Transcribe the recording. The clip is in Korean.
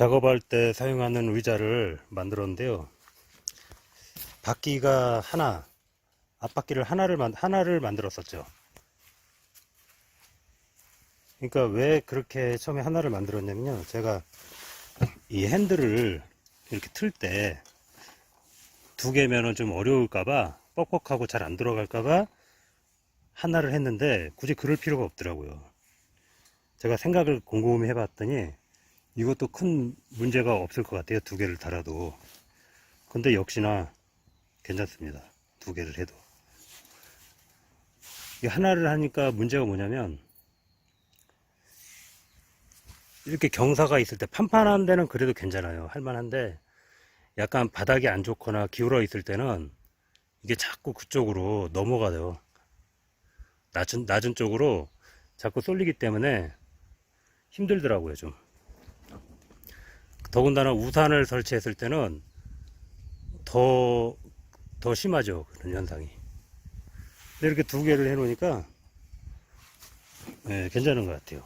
작업할 때 사용하는 의자를 만들었는데요. 바퀴가 하나, 앞바퀴를 하나를, 만, 하나를 만들었었죠. 그러니까 왜 그렇게 처음에 하나를 만들었냐면요. 제가 이 핸들을 이렇게 틀 때 두 개면은 좀 어려울까봐 뻑뻑하고 잘 안 들어갈까봐 하나를 했는데 굳이 그럴 필요가 없더라고요. 제가 생각을 곰곰이 해봤더니 이것도 큰 문제가 없을 것 같아요. 두 개를 달아도. 근데 역시나 괜찮습니다. 두 개를 해도. 이 하나를 하니까 문제가 뭐냐면 이렇게 경사가 있을 때 판판한 데는 그래도 괜찮아요. 할만한데 약간 바닥이 안 좋거나 기울어 있을 때는 이게 자꾸 그쪽으로 넘어가요. 낮은, 낮은 쪽으로 자꾸 쏠리기 때문에 힘들더라고요, 좀. 더군다나 우산을 설치했을 때는 더, 더 심하죠, 그런 현상이. 근데 이렇게 두 개를 해놓으니까, 예, 괜찮은 것 같아요.